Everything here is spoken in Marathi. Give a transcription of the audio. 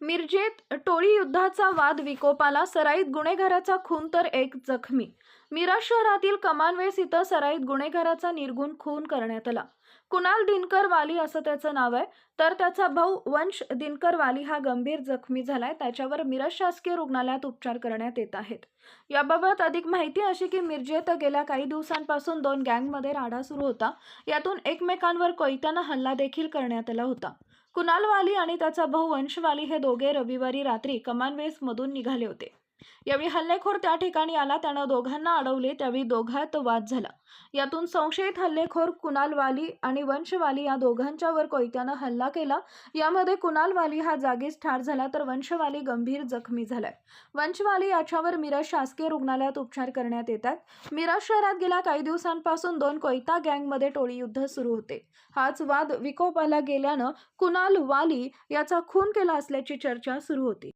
मिरजेत टोळी युद्धाचा वाद विकोपाला सराईत गुन्हेगाराचा खून तर एक जखमी. मिराज शहरातील कमानवेस इथं सराईत गुन्हेगाराचा निर्गुण खून करण्यात आला. कुणाल दिनकर वाली असं त्याचं नाव आहे तर त्याचा भाऊ वंश दिनकर वाली हा गंभीर जखमी झालाय. त्याच्यावर मिरज शासकीय रुग्णालयात उपचार करण्यात येत आहेत. याबाबत अधिक माहिती अशी की मिरजेत गेल्या काही दिवसांपासून दोन गँगमध्ये राडा सुरू होता. यातून एकमेकांवर कोयत्यानं हल्ला देखील करण्यात आला होता. कुणाल वाली आणि त्याचा भाऊ वंशवाली हे दोघे रविवारी रात्री कमानवेस मधून निघाले होते. यावेळी हल्लेखोर त्या ठिकाणी आला त्यानं दोघांना अडवले त्यावेळी दोघात वाद झाला. यातून संशयित हल्लेखोर कुणाल वाली आणि वंशवाली या दोघांच्यावर कोयत्यानं हल्ला केला. यामध्ये कुणाल वाली हा जागीच ठार झाला तर वंशवाली गंभीर जखमी झालाय. वंशवाली याच्यावर मिरज शासकीय रुग्णालयात उपचार करण्यात येतात. मिरज शहरात गेल्या काही दिवसांपासून दोन कोयता गँगमध्ये टोळी युद्ध सुरू होते. हाच वाद विकोपाला गेल्यानं कुणाल वाली याचा खून केला असल्याची चर्चा सुरू होती.